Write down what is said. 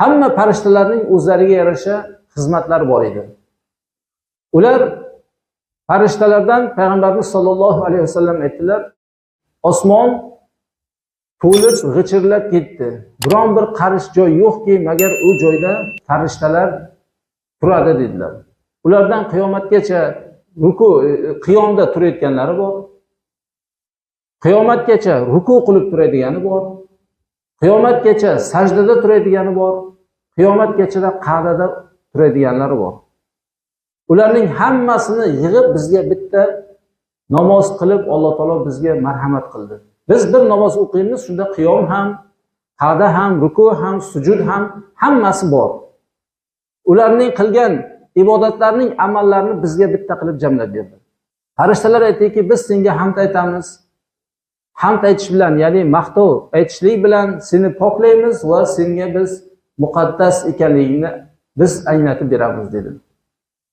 hamma farishtalarning o'zlariga yarasha xizmatlari bor edi. Ular farishtalardan payg'ambarimiz sollallohu alayhi vasallam aytdilar osmon to'lib g'ichirlab ketdi. Biron bir qarish joy yo'qki magar u joyda farishtalar turadi dedilar. Ulardan qiyomatgacha ruku e, e, qiyomda turayotganlari bor. Qiyomatgacha ruku qilib turadigani bor. Qiyomatgacha sajdada turadigani bor qiyomatgachada qa'dada turadiganlari bor. Ularning hammasini yig'ib bizga bitta namoz qilib alloh taolo bizga marhamat qildi. Biz bir namoz o'qiymiz shunda qiyom ham qa'da ham ruku ham sujud ham hammasi bor. Ularning qilgan ibodatlarning amallarini bizga bitta qilib jamlab berdi. Farishtalar aytdiki biz senga hamd aytamiz hamd aytish bilan ya'ni maqtov aytishlik bilan seni poklaymiz va senga biz muqaddas ekanligingni biz anglatib beramiz dedi